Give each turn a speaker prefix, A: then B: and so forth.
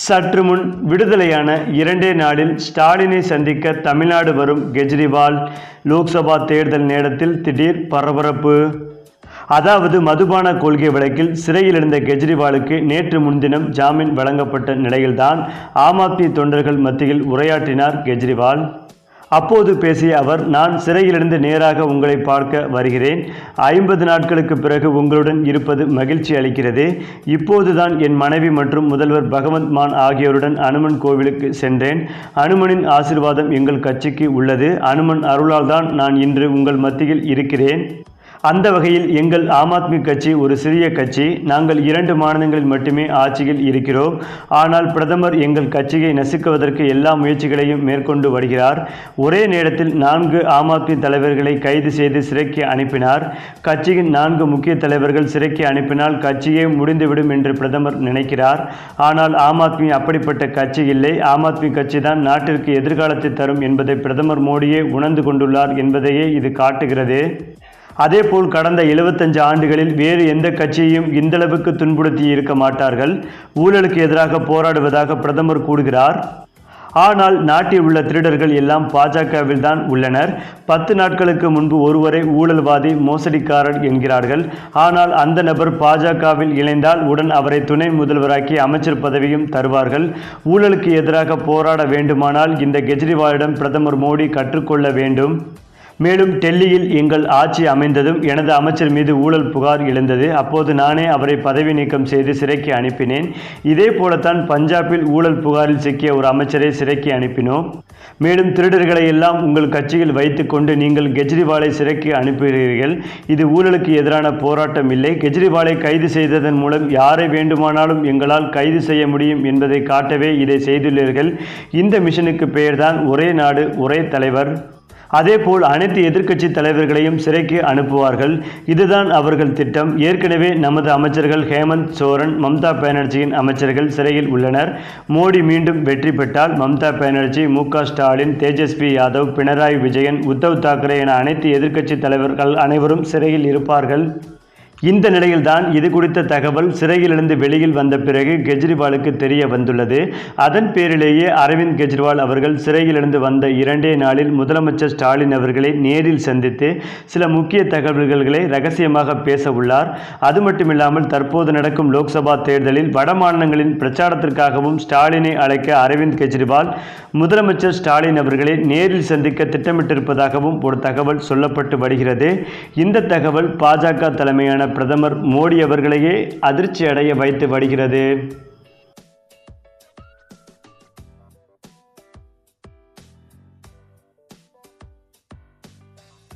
A: சற்று முன் விடுதலையான இரண்டே நாளில் ஸ்டாலினை சந்திக்க தமிழ்நாடு வரும் கெஜ்ரிவால் லோக்சபா தேர்தல் நேரத்தில் திடீர் பரபரப்பு. அதாவது மதுபான கொள்கை வழக்கில் சிறையில் இருந்த கெஜ்ரிவாலுக்கு நேற்று முன்தினம் ஜாமீன் வழங்கப்பட்ட நிலையில்தான் ஆம் ஆத்மி தொண்டர்கள் மத்தியில் உரையாற்றினார் கெஜ்ரிவால். அப்போது பேசிய அவர் நான் சிறையிலிருந்து நேராக உங்களை பார்க்க வருகிறேன். ஐம்பது நாட்களுக்கு பிறகு உங்களுடன் இருப்பது மகிழ்ச்சி அளிக்கிறது. இப்போதுதான் என் மனைவி மற்றும் முதல்வர் பகவந்த் மான் ஆகியோருடன் அனுமன் கோவிலுக்கு சென்றேன். அனுமனின் ஆசீர்வாதம் எங்கள் கட்சிக்கு உள்ளது. அனுமன் அருளால் தான் நான் இன்று உங்கள் மத்தியில் இருக்கிறேன். அந்த வகையில் எங்கள் ஆம் ஆத்மி கட்சி ஒரு சிறிய கட்சி. நாங்கள் இரண்டு மாநிலங்களில் மட்டுமே ஆட்சியில் இருக்கிறோம். ஆனால் பிரதமர் எங்கள் கட்சியை நசுக்குவதற்கு எல்லா முயற்சிகளையும் மேற்கொண்டு வருகிறார். ஒரே நேரத்தில் நான்கு ஆம் ஆத்மி தலைவர்களை கைது செய்து சிறைக்கு அனுப்பினார். கட்சியின் நான்கு முக்கிய தலைவர்கள் சிறைக்கு அனுப்பினால் கட்சியே முடிந்துவிடும் என்று பிரதமர் நினைக்கிறார். ஆனால் ஆம் ஆத்மி அப்படிப்பட்ட கட்சி இல்லை. ஆம் ஆத்மி கட்சி தான் நாட்டிற்கு எதிர்காலத்தை தரும் என்பதை பிரதமர் மோடியே உணர்ந்து கொண்டுள்ளார் என்பதையே இது காட்டுகிறது. அதேபோல் கடந்த 75 ஆண்டுகளில் வேறு எந்த கட்சியையும் இந்தளவுக்கு துன்புறுத்தி இருக்க மாட்டார்கள். ஊழலுக்கு எதிராக போராடுவதாக பிரதமர் கூறுகிறார். ஆனால் நாட்டில் உள்ள திருடர்கள் எல்லாம் பாஜகவில் தான் உள்ளனர். பத்து நாட்களுக்கு முன்பு ஒருவரை ஊழல்வாதி மோசடிக்காரர் என்கிறார்கள். ஆனால் அந்த நபர் பாஜகவில் இணைந்தால் உடன் அவரை துணை முதல்வராக்கி அமைச்சர் பதவியும் தருவார்கள். ஊழலுக்கு எதிராக போராட வேண்டுமானால் இந்த கெஜ்ரிவாலிடம் பிரதமர் மோடி கற்றுக்கொள்ள வேண்டும். மேலும் டெல்லியில் எங்கள் ஆட்சி அமைந்ததும் எனது அமைச்சர் மீது ஊழல் புகார் எழுந்தது. அப்போது நானே அவரை பதவி நீக்கம் செய்து சிறைக்கு அனுப்பினேன். இதே போலத்தான் பஞ்சாபில் ஊழல் புகாரில் சிக்கிய ஒரு அமைச்சரை சிறைக்கு அனுப்பினோம். மேலும் திருடர்களை எல்லாம் உங்கள் கட்சியில் வைத்துக்கொண்டு நீங்கள் கெஜ்ரிவாலை சிறைக்கு அனுப்புகிறீர்கள் இது ஊழலுக்கு எதிரான போராட்டம் இல்லை. கெஜ்ரிவாலை கைது செய்ததன் மூலம் யாரை வேண்டுமானாலும் எங்களால் கைது செய்ய முடியும் என்பதை காட்டவே இதை செய்துள்ளீர்கள். இந்த மிஷனுக்கு பெயர்தான் ஒரே நாடு ஒரே தலைவர். அதேபோல் அனைத்து எதிர்க்கட்சி தலைவர்களையும் சிறைக்கு அனுப்புவார்கள். இதுதான் அவர்கள் திட்டம். ஏற்கனவே நமது அமைச்சர்கள் ஹேமந்த் சோரன் மம்தா பானர்ஜியின் அமைச்சர்கள் சிறையில் உள்ளனர். மோடி மீண்டும் வெற்றி பெற்றால் மம்தா பானர்ஜி மு ஸ்டாலின் தேஜஸ்வி யாதவ் பினராயி விஜயன் உத்தவ் தாக்கரே என அனைத்து எதிர்க்கட்சி தலைவர்கள் அனைவரும் சிறையில் இருப்பார்கள். இந்த நிலையில்தான் இது குறித்த தகவல் சிறையிலிருந்து வெளியில் வந்த பிறகு கெஜ்ரிவாலுக்கு தெரிய வந்துள்ளது. அதன் பேரிலேயே அரவிந்த் கெஜ்ரிவால் அவர்கள் சிறையிலிருந்து வந்த இரண்டே நாளில் முதலமைச்சர் ஸ்டாலின் அவர்களை நேரில் சந்தித்து சில முக்கிய தகவல்களை ரகசியமாக பேச உள்ளார். அது மட்டுமில்லாமல் தற்போது நடக்கும் லோக்சபா தேர்தலில் வட மாநிலங்களின் பிரச்சாரத்திற்காகவும் ஸ்டாலினை அழைக்க அரவிந்த் கெஜ்ரிவால் முதலமைச்சர் ஸ்டாலின் அவர்களை நேரில் சந்திக்க திட்டமிட்டிருப்பதாகவும் ஒரு தகவல் சொல்லப்பட்டு வருகிறது. இந்த தகவல் பாஜக தலைமையான பிரதமர் மோடி அவர்களையே அதிர்ச்சி அடைய வைத்து வருகிறது.